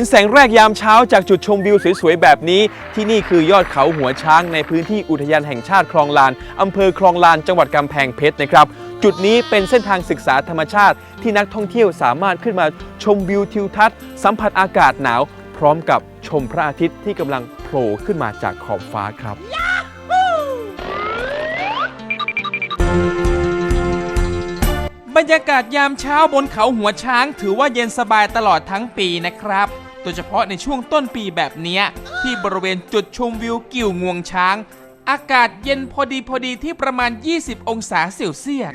็นแสงแรกยามเช้าจากจุดชมวิวสวยๆแบบนี้ ที่นี่คือยอดเขาหัวช้างในพื้นที่อุทยานแห่งชาติคลองลานอำเภอคลองลานจังหวัดกำแพงเพชรนะครับ จุดนี้เป็นเส้นทางศึกษาธรรมชาติ ที่นักท่องเที่ยวสามารถขึ้นมาชมวิวทิวทัศน์ สัมผัสอากาศหนาว พร้อมกับชมพระอาทิตย์ที่กำลังโผล่ขึ้นมาจากขอบฟ้าครับบรรยากาศยามเช้าบนเขาหัวช้างถือว่าเย็นสบายตลอดทั้งปีนะครับ โดยเฉพาะในช่วงต้นปีแบบนี้ที่บริเวณจุดชมวิวกิ่วงวงช้าง อากาศเย็นพอดีพอดีที่ประมาณ 20 องศาเซลเซียส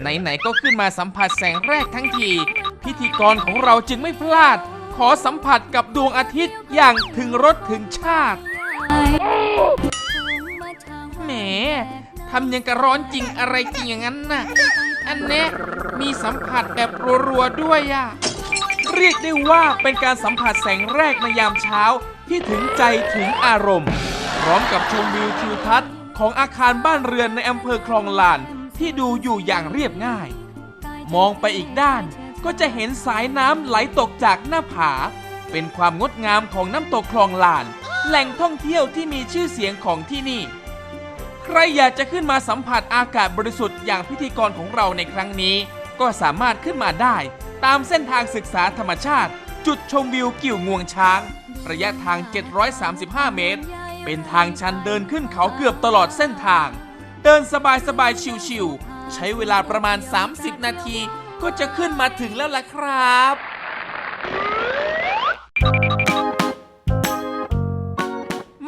ไหนๆก็ขึ้นมาสัมผัสแสงแรกทั้งที พิธีกรของเราจึงไม่พลาด ขอสัมผัสกับดวงอาทิตย์อย่างถึงรสถึงชาติแหมทำยังกระร้อนจริงอะไรจริงอย่างนั้นน่ะ อันเนี้ยมีสัมผัสแบบรัวๆด้วยอะ เรียกได้ว่าเป็นการสัมผัสแสงแรกในยามเช้าที่ถึงใจถึงอารมณ์ พร้อมกับชมวิวทิวทัศน์ของอาคารบ้านเรือนในอำเภอคลองลาน ที่ดูอยู่อย่างเรียบง่าย มองไปอีกด้านก็จะเห็นสายน้ำไหลตกจากหน้าผา เป็นความงดงามของน้ำตกคลองลาน แหล่งท่องเที่ยวที่มีชื่อเสียงของที่นี่ ใครอยากจะขึ้นมาสัมผัสอากาศบริสุทธิ์อย่างพิธีกรของเราในครั้งนี้ ก็สามารถขึ้นมาได้ ตามเส้นทางศึกษาธรรมชาติ จุดชมวิวกิ่วงวงช้าง ระยะทาง 735 เมตร เป็นทางชันเดินขึ้นเขาเกือบตลอดเส้นทาง เดินสบายๆชิวๆใช้เวลาประมาณ 30 นาทีก็จะขึ้นมาถึงแล้วล่ะครับ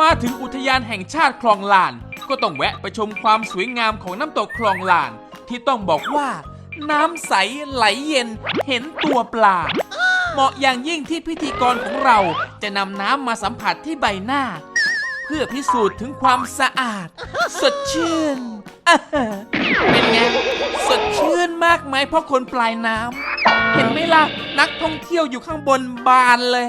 มาถึงอุทยานแห่งชาติคลองลาน ก็ต้องแวะไปชมความสวยงามของน้ำตกคลองลาน ที่ต้องบอกว่า น้ำใสไหลเย็น เห็นตัวปลา เหมาะอย่างยิ่งที่พิธีกรของเราจะนำน้ำมาสัมผัสที่ใบหน้า เพื่อพิสูจน์ถึงความสะอาด สดชื่น เป็นไง สดชื่นมากไหมเพราะคนปลายน้ำ เห็นไหมล่ะ นักท่องเที่ยวอยู่ข้างบนบานเลย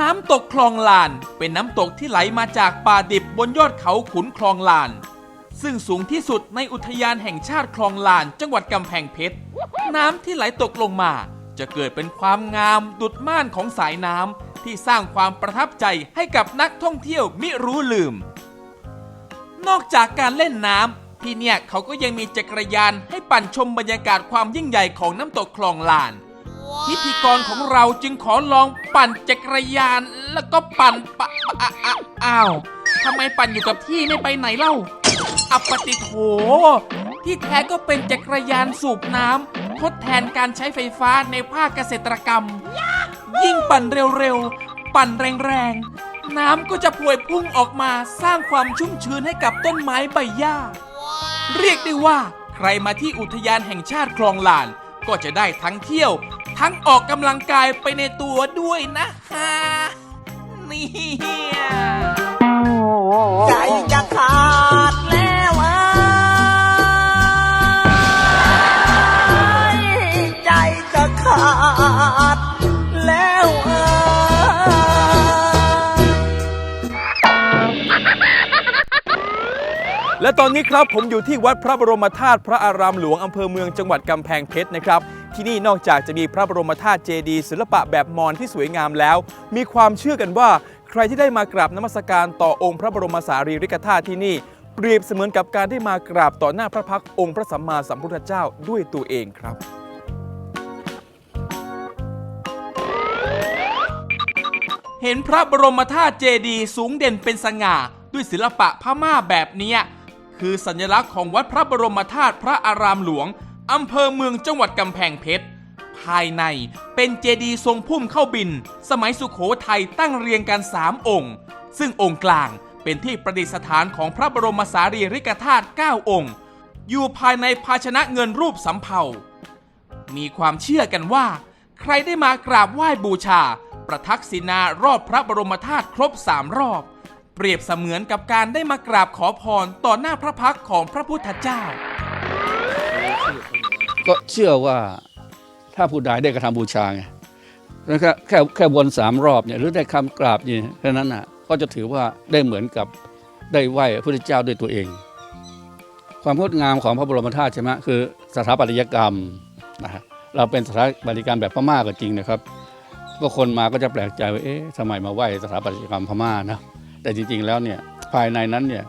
น้ำตกคลองลาน เป็นน้ำตกที่ไหลมาจากป่าดิบบนยอดเขาขุนคลองลาน ซึ่งสูงที่สุดในอุทยานแห่งชาติคลองลานจังหวัดกำแพงเพชร น้ำที่ไหลตกลงมา จะเกิดเป็นความงามดุดม่านของสายน้ำที่สร้างความประทับใจให้กับนักท่องเที่ยวมิรู้ลืม นอกจากการเล่นน้ำที่เนี่ยเขาก็ยังมีจักรยานให้ปั่นชมบรรยากาศความยิ่งใหญ่ของน้ำตกคลองลานพิธีกรของเราจึงขอลองปั่นจักรยานแล้วก็ปั่นปะอะอะอ้าวทำไมปั่นอยู่กับที่ไม่ไปไหนเล่า อัปปติโถ ที่แท้ก็เป็นจักรยานสูบน้ำทดแทนการใช้ไฟฟ้าในภาคเกษตรกรรม ยิ่งปั่นเร็วๆ ปั่นแรงๆ น้ำก็จะพวยพุ่งออกมาสร้างความชุ่มชื้นให้กับต้นไม้ใบหญ้า เรียกได้ว่าใครมาที่อุทยานแห่งชาติคลองลาน ก็จะได้ทั้งเที่ยว ทั้งออกกำลังกายไปในตัวด้วยนะฮะเนี่ยใจจะขาด และตอนนี้ครับผมอยู่ที่วัดพระบรมธาตุพระอารามหลวงอำเภอเมืองจังหวัดกำแพงเพชรนะครับ ที่นี่นอกจากจะมีพระบรมธาตุเจดีย์ศิลปะแบบมอญที่สวยงามแล้ว มีความเชื่อกันว่าใครที่ได้มากราบนมัสการต่อองค์พระบรมสารีริกธาตุที่นี่ เปรียบเสมือนกับการได้มากราบต่อหน้าพระพักองค์พระสัมมาสัมพุทธเจ้าด้วยตัวเองครับเห็นพระบรมธาตุเจดีย์สูงเด่นเป็นสง่า ด้วยศิลปะพม่าแบบนี้ คือสัญลักษณ์ของวัดพระบรมธาตุพระอารามหลวง อำเภอเมืองจังหวัดกำแพงเพชร ภายในเป็นเจดีย์ทรงพุ่มเข้าบิน สมัยสุขโขทัยตั้งเรียงกันสามองค์ ซึ่งองค์กลางเป็นที่ประดิษฐานของพระบรมสารีริกธาตุ9องค์ อยู่ภายในภาชนะเงินรูปสำเภา มีความเชื่อกันว่า ใครได้มากราบไหว้บูชา ประทักษิณารอบพระบรมธาตุครบสามรอบ เปรียบเสมือนกับการได้มากราบขอพรต่อหน้าพระพักของพระพุทธเจ้า ก็เชื่อว่าถ้าผู้ใดได้กระทำบูชาไงแล้วก็แค่แค่วนสามรอบเนี่ยหรือได้คำกราบเนี่ยแค่นั้นน่ะก็จะถือว่าได้เหมือนกับได้ไหว้พระพุทธเจ้าด้วยตัวเอง ความงดงามของพระบรมธาตุใช่ไหมคือสถาปัตยกรรมนะฮะเราเป็นสถานบริการมแบบพม่าก็จริงนะครับ ก็คนมาก็จะแปลกใจว่าเอ๊ะทำไมมาไหว้สถาปัตยกรรมพม่านะ แต่จริงๆแล้วเนี่ยภายในนั้นเนี่ย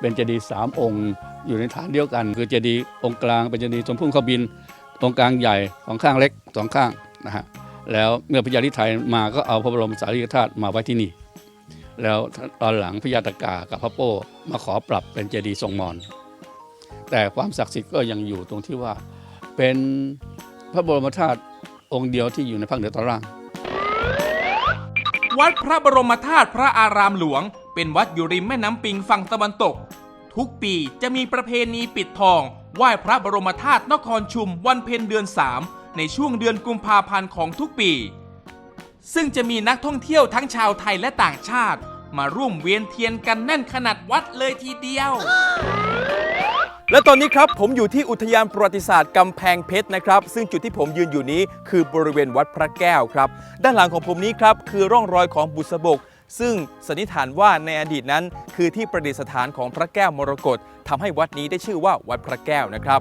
เป็นเจดีย์สามองค์อยู่ในฐานเดียวกัน คือเจดีย์องค์กลางเป็นเจดีย์สมพุ่งขบินองค์กลางใหญ่สองข้างเล็กสองข้างนะฮะแล้วเมื่อพญาลิไทยมาก็เอาพระบรมสารีริกธาตุมาไว้ที่นี่ แล้วตอนหลังพญาตากากับพระโป้มาขอปรับเป็นเจดีย์ทรงมอญแต่ความศักดิ์สิทธิ์ก็ยังอยู่ตรงที่ว่าเป็นพระบรมธาตุองค์เดียวที่อยู่ในภาคเหนือตอนล่าง วัดพระบรมธาตุพระอารามหลวง เป็นวัดอยู่ริมแม่น้ำปิงฝั่งตะวันตก ทุกปีจะมีประเพณีปิดทองไหว้พระบรมธาตุนครชุมวันเพ็ญเดือน 3 ในช่วงเดือนกุมภาพันธ์ของทุกปี ซึ่งจะมีนักท่องเที่ยวทั้งชาวไทยและต่างชาติ มาร่วมเวียนเทียนกันแน่นขนาดวัดเลยทีเดียว และตอนนี้ครับผมอยู่ที่อุทยานประวัติศาสตร์กำแพงเพชรนะครับ ซึ่งจุดที่ผมยืนอยู่นี้คือบริเวณวัดพระแก้วครับ ด้านหลังของผมนี้ครับคือร่องรอยของบุษบก ซึ่งสันนิษฐานว่าในอดีตนั้น คือที่ประดิษฐานของพระแก้วมรกตทำให้วัดนี้ได้ชื่อว่าวัดพระแก้วนะครับ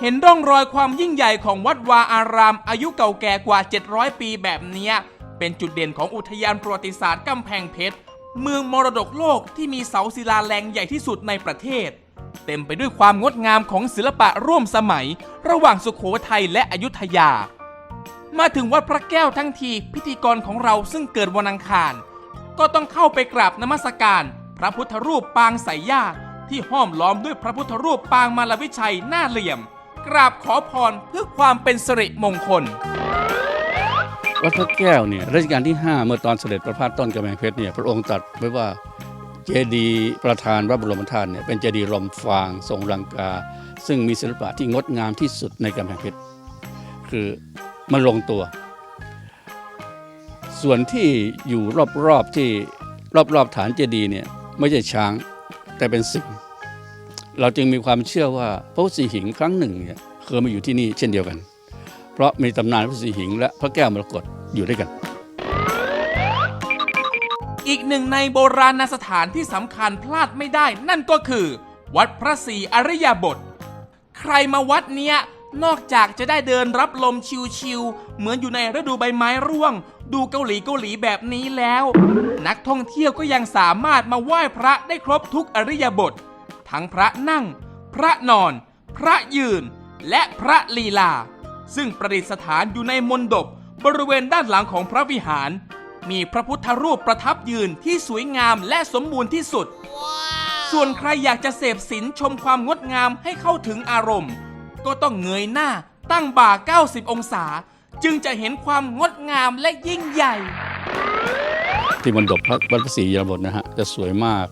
เห็นร่องรอยความยิ่งใหญ่ของวัดวาอาราม อายุเก่าแก่กว่า 700 ปีแบบนี้เป็นจุดเด่นของอุทยานประวัติศาสตร์กำแพงเพชรเมืองมรดกโลกที่มีเสาศิลาแรงใหญ่ที่สุดในประเทศ เต็มไปด้วยความงดงามของศิลปะร่วมสมัย ระหว่างสุโขทัยและอยุธยา มาถึงวัดพระแก้วทั้งทีพิธีกรของเราซึ่งเกิดวันอังคาร ก็ต้องเข้าไปกราบนมัสการ พระพุทธรูปปางสายญาติที่ห้อมล้อมด้วยพระพุทธรูปปางมาลวิชัยหน้าเหลี่ยม กราบขอพรเพื่อความเป็นสิริมงคล วัดพระแก้วเนี่ยรัชกาลที่ 5 เมื่อตอนเสด็จประพาสต้นกำแพงเพชรเนี่ยพระองค์ตรัสไว้ว่าเจดีย์ประธานพระบรมธาตุเนี่ยเป็นเจดีย์ลมฟางทรงรังกา ซึ่งมีศิลปะที่งดงามที่สุดในกำแพงเพชรคือ มันลงตัว ส่วนที่อยู่รอบๆที่รอบๆฐานเจดีย์เนี่ยไม่ใช่ช้างแต่เป็นสิงเราจึงมีความเชื่อว่าพระสีหิงครั้งหนึ่งเนี่ยเคยมาอยู่ที่นี่เช่นเดียวกัน เพราะมีตำนานพระศรีหิงและพระแก้วมรกตอยู่ด้วยกัน อีกหนึ่งในโบราณสถานที่สำคัญพลาดไม่ได้นั่นก็คือ วัดพระศรีอริยบท ใครมาวัดเนี้ย นอกจากจะได้เดินรับลมชิวๆ เหมือนอยู่ในฤดูใบไม้ร่วง ดูเกาหลีเกาหลีแบบนี้แล้ว นักท่องเที่ยวก็ยังสามารถมาไหว้พระได้ครบทุกอริยบท ทั้งพระนั่ง พระนอน พระยืน และพระลีลา ซึ่งประดิษฐานอยู่ในมณฑปบริเวณด้านหลังของพระวิหาร มีพระพุทธรูปประทับยืนที่สวยงามและสมบูรณ์ที่สุดส่วนใครอยากจะเสพสินชมความงดงามให้เข้าถึงอารมณ์ ก็ต้องเงยหน้าตั้งบ่า 90 องศา จึงจะเห็นความงดงามและยิ่งใหญ่ ที่มณฑปพระวัดพระศรียรบทนะฮะจะสวยมาก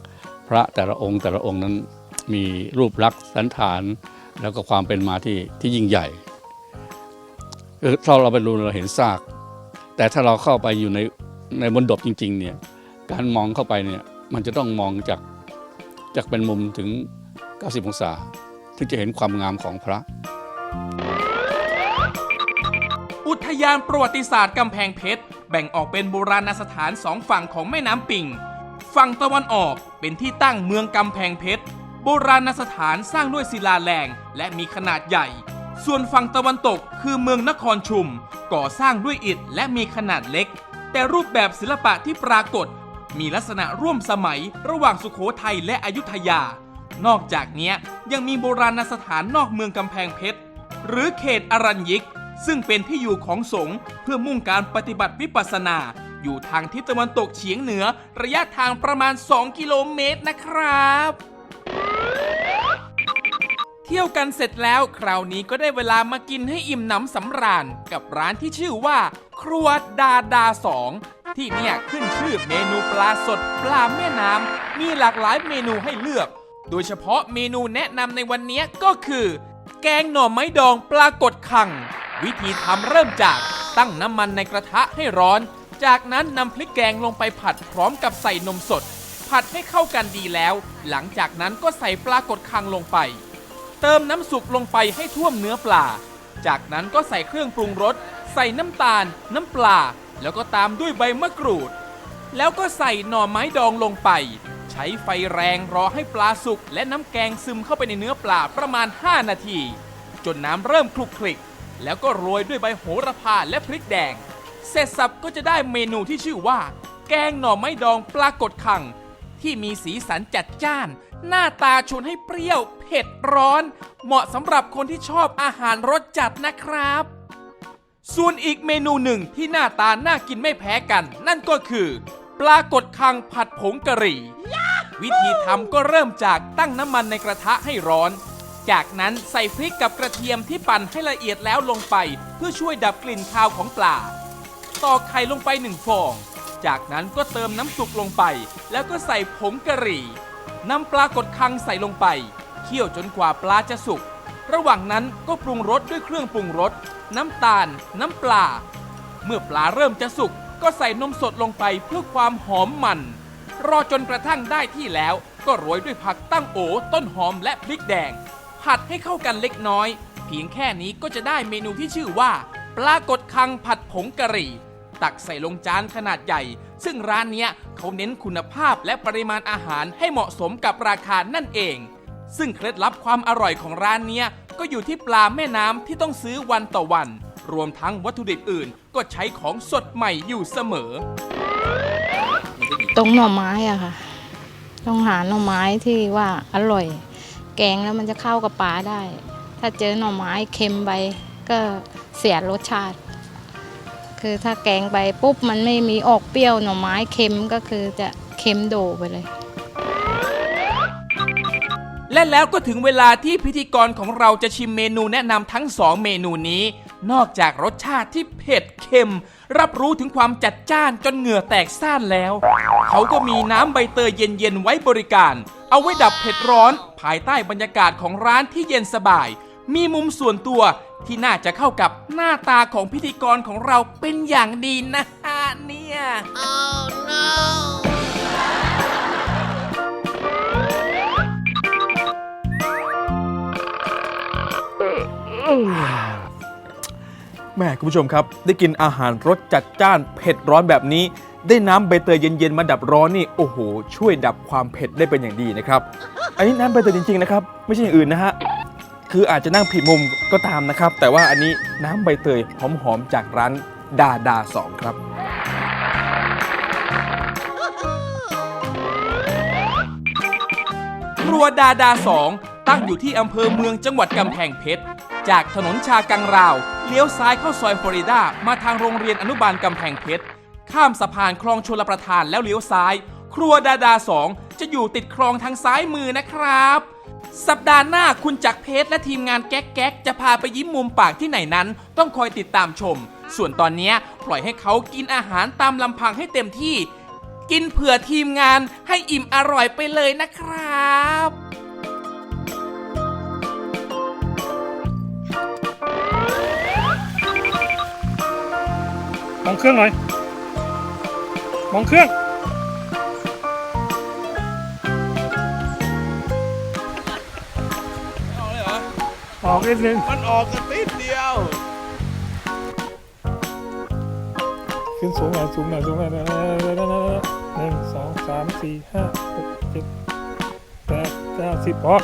พระแต่ละองค์แต่ละองค์นั้นมีรูปลักษณ์สันฐาน แล้วก็ความเป็นมาที่ที่ยิ่งใหญ่คือถ้าเราไปดูเราเห็นซาก แต่ถ้าเราเข้าไปอยู่ในในมณฑปจริง ๆ เนี่ยการมองเข้าไปเนี่ยมันจะต้องมองจากจากเป็นมุมถึง 90 องศา ถึงจะเห็นความงามของพระ อุทยานประวัติศาสตร์กำแพงเพชร แบ่งออกเป็นโบราณสถานสองฝั่งของแม่น้ำปิงฝั่งตะวันออกเป็นที่ตั้งเมืองกำแพงเพชร โบราณสถานสร้างด้วยศิลาแรงและมีขนาดใหญ่ ส่วนฝั่งตะวันตกคือเมืองนครชุม ก่อสร้างด้วยอิฐและมีขนาดเล็ก แต่รูปแบบศิลปะที่ปรากฏ มีลักษณะร่วมสมัยระหว่างสุโขทัยและอยุธยา นอกจากนี้ยยังมีโบราณสถานนอกเมืองกำแพงเพชร หรือเขตอรัญยิก ซึ่งเป็นที่อยู่ของสงฆ์เพื่อมุ่งการปฏิบัติวิปัสสนา อยู่ทางทิศตะวันตกเฉียงเหนือ ระยะทางประมาณ 2 กิโลเมตรนะครับ เที่ยวกันเสร็จแล้วคราวนี้ก็ได้เวลามากินให้อิ่มหนำสำราญ กับร้านที่ชื่อว่า ครัวดาดาสองที่เนี่ยขึ้นชื่อเมนูปลาสดปลาแม่น้ำมีหลากหลายเมนูให้เลือก โดยเฉพาะเมนูแนะนำในวันนี้ก็คือ แกงหน่อไม้ดองปลากดคัง วิธีทำเริ่มจากตั้งน้ำมันในกระทะให้ร้อน จากนั้นนำพริกแกงลงไปผัดพร้อมกับใส่นมสด ผัดให้เข้ากันดีแล้ว หลังจากนั้นก็ใส่ปลากดคังลงไป เติมน้ำสุกลงไปให้ท่วมเนื้อปลา จากนั้นก็ใส่เครื่องปรุงรส ใส่น้ำตาล น้ำปลา แล้วก็ตามด้วยใบมะกรูด แล้วก็ใส่หน่อไม้ดองลงไป ใช้ไฟแรงรอให้ปลาสุกและน้ำแกงซึมเข้าไปในเนื้อปลาประมาณ 5 นาที จนน้ำเริ่มคลุกคลิก แล้วก็โรยด้วยใบโหระพาและพริกแดง เสร็จสับก็จะได้เมนูที่ชื่อว่า แกงหน่อไม้ดองปลากดคัง ที่มีสีสันจัดจ้าน หน้าตาชวนให้เปรี้ยว เผ็ดร้อน เหมาะสำหรับคนที่ชอบอาหารรสจัดนะครับ ส่วนอีกเมนูหนึ่งที่หน้าตาน่ากินไม่แพ้กัน นั่นก็คือ ปลากดคังผัดผงกะหรี่ วิธีทำก็เริ่มจากตั้งน้ำมันในกระทะให้ร้อน จากนั้นใส่พริกกับกระเทียมที่ปั่นให้ละเอียดแล้วลงไป เพื่อช่วยดับกลิ่นคาวของปลาตอกไข่ลงไปหนึ่งฟอง จากนั้นก็เติมน้ำสุกลงไป แล้วก็ใส่ผงกะหรี่นำปลากดคังใส่ลงไป เคี่ยวจนกว่าปลาจะสุก ระหว่างนั้นก็ปรุงรสด้วยเครื่องปรุงรส น้ำตาล น้ำปลา เมื่อปลาเริ่มจะสุก ก็ใส่นมสดลงไปเพื่อความหอมมัน รอจนกระทั่งได้ที่แล้วก็โรยด้วยผักตั้งโอต้นหอมและพริกแดง ผัดให้เข้ากันเล็กน้อย เพียงแค่นี้ก็จะได้เมนูที่ชื่อว่า ปลากดคังผัดผงกะหรี่ ตักใส่ลงจานขนาดใหญ่ ซึ่งร้านเนี้ยเขาเน้นคุณภาพและปริมาณอาหารให้เหมาะสมกับราคานั่นเอง ซึ่งเคล็ดลับความอร่อยของร้านเนี้ยก็อยู่ที่ปลาแม่น้ำที่ต้องซื้อวันต่อวัน รวมทั้งวัตถุดิบอื่น ก็ใช้ของสดใหม่อยู่เสมอ ตรงหน่อไม้อะค่ะ ต้องหาหน่อไม้ที่ว่าอร่อย แกงแล้วมันจะเข้ากับปลาได้ ถ้าเจอหน่อไม้เค็มไปก็เสียรสชาติ คือถ้าแกงไปปุ๊บมันไม่มีออกเปรี้ยวหน่อไม้เค็มก็คือจะเค็มโดไปเลย และแล้วก็ถึงเวลาที่พิธีกรของเราจะชิมเมนูแนะนำทั้งสองเมนูนี้ นอกจากรสชาติที่เผ็ดเค็ม รับรู้ถึงความจัดจ้านจนเหงื่อแตกซ่านแล้ว เขาก็มีน้ำใบเตยเย็นๆไว้บริการ เอาไว้ดับเผ็ดร้อน ภายใต้บรรยากาศของร้านที่เย็นสบาย มีมุมส่วนตัวที่น่าจะเข้ากับหน้าตาของพิธีกรของเราเป็นอย่างดีนะฮะเนี่ย แม่คุณผู้ชมครับ ได้กินอาหารรสจัดจ้านเผ็ดร้อนแบบนี้ ได้น้ำใบเตยเย็นๆมาดับร้อนนี่โอ้โห ช่วยดับความเผ็ดได้เป็นอย่างดีนะครับ อันนี้น้ำใบเตยจริงๆนะครับ ไม่ใช่อย่างอื่นนะฮะคืออาจจะนั่งผิดมุมก็ตามนะครับ แต่ว่าอันนี้น้ำใบเตยหอมๆจากร้านดาดาสองครับครัวดาดาสองตั้งอยู่ที่อำเภอเมืองจังหวัดกำแพงเพชร จากถนนชากังราว เลี้ยวซ้ายเข้าซอยฟลอริดา มาทางโรงเรียนอนุบาลกำแพงเพชร ข้ามสะพานคลองชลประทานแล้วเลี้ยวซ้าย ครัวดาดาสองจะอยู่ติดคลองทางซ้ายมือนะครับ สัปดาห์หน้าคุณจักรเพชรและทีมงานแก๊กแก๊กจะพาไปยิ้มมุมปากที่ไหนนั้น ต้องคอยติดตามชม ส่วนตอนนี้ปล่อยให้เขากินอาหารตามลำพังให้เต็มที่ กินเผื่อทีมงานให้อิ่มอร่อยไปเลยนะครับ มองเครื่องหน่อย มองเครื่องออกนิดนึง มันออกกันติดเดียว ขึ้นสูงหน่อยสูงหน่อยสูงหน่อยหนึ่งสองสามสี่ห้าหกเจ็ดแปดเก้าสิบพอ